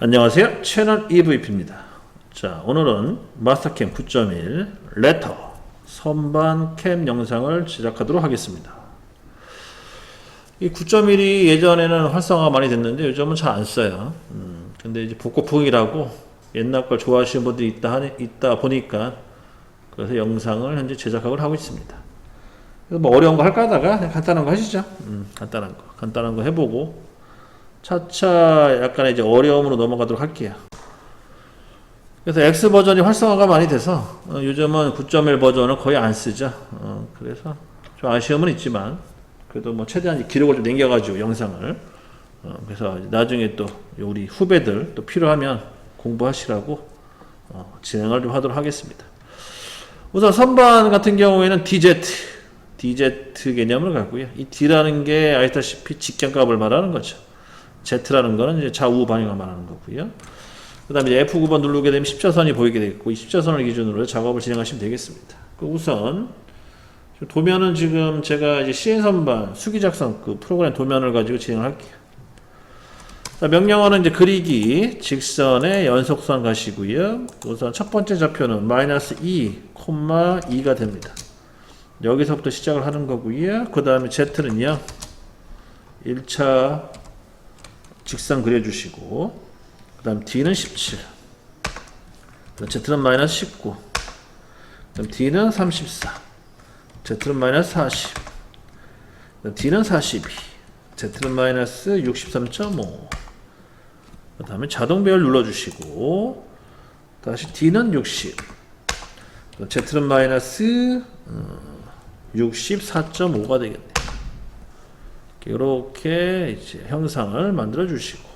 안녕하세요. 채널 EVP입니다. 자, 오늘은 마스터캠 9.1 레터 선반 캠 영상을 제작하도록 하겠습니다. 이 9.1이 예전에는 활성화가 많이 됐는데 요즘은 잘 안 써요. 음, 근데 이제 복고풍이라고 옛날 걸 좋아하시는 분들이 있다, 하니, 있다 보니까 그래서 영상을 현재 제작하고 하고 있습니다. 그래서 뭐 어려운 거 할까 하다가 간단한 거 하시죠. 음, 간단한 거. 간단한 거 해보고 차차 약간의 이제 어려움으로 넘어가도록 할게요. 그래서 X 버전이 활성화가 많이 돼서 어, 요즘은 9.1 버전을 거의 안 쓰죠. 어, 그래서 좀 아쉬움은 있지만 그래도 뭐 최대한 기록을 좀 남겨가지고 영상을 어, 그래서 나중에 또 우리 후배들 또 필요하면 공부하시라고 어, 진행을 좀 하도록 하겠습니다. 우선 선반 같은 경우에는 DZ, DZ 개념을 갖고요. 이 D라는 게 아시다시피 직경값을 말하는 거죠. Z라는 거는 이제 좌우 방향을 말하는 거고요. 그 다음에 F9번 누르게 되면 십자선이 보이게 되겠고, 이 십자선을 기준으로 작업을 진행하시면 되겠습니다. 그 우선, 도면은 지금 제가 이제 시행선반, 수기작성 그 프로그램 도면을 가지고 진행을 할게요. 자, 명령어는 이제 그리기, 직선의 연속선 가시고요. 우선 첫 번째 좌표는 마이너스 2, 콤마 2가 됩니다. 여기서부터 시작을 하는 거고요. 그 다음에 Z는요. 1차 직선 그려주시고 그 다음 D는 17 그다음 Z는 마이너스 19 그다음 D는 34 Z는 마이너스 40 그다음 D는 42 Z는 마이너스 63.5 그 다음에 자동 배열 눌러주시고 다시 D는 60 그다음 Z는 마이너스 64.5가 되겠네요 이렇게 이제 형상을 만들어 주시고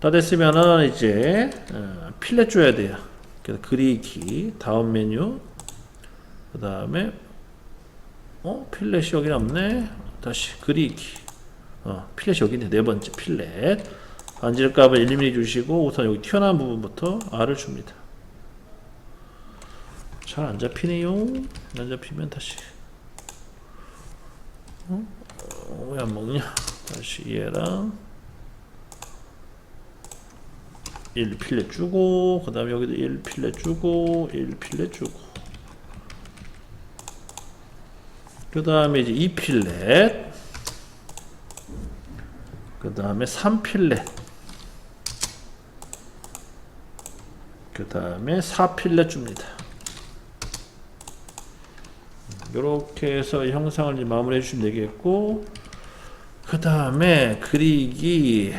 다 됐으면은 이제 어, 필렛 줘야 돼요. 그래서 그리기 다음 메뉴 그 다음에 어 필렛이 여기 없네. 다시 그리기 어 필렛이 여기 있네 네 번째 필렛 반질 값을 1mm 주시고 우선 여기 튀어나온 부분부터 R을 줍니다. 잘 안 잡히네요. 안 잡히면 다시 왜 안 먹냐? 다시 얘랑 1 필렛 주고 그 다음에 여기도 1 필렛 주고 1 필렛 주고 그 다음에 이제 2 필렛 그 다음에 3 필렛 그 다음에 4 필렛 줍니다 이렇게 해서 이 형상을 마무리해 주시면 되겠고 그 다음에 그리기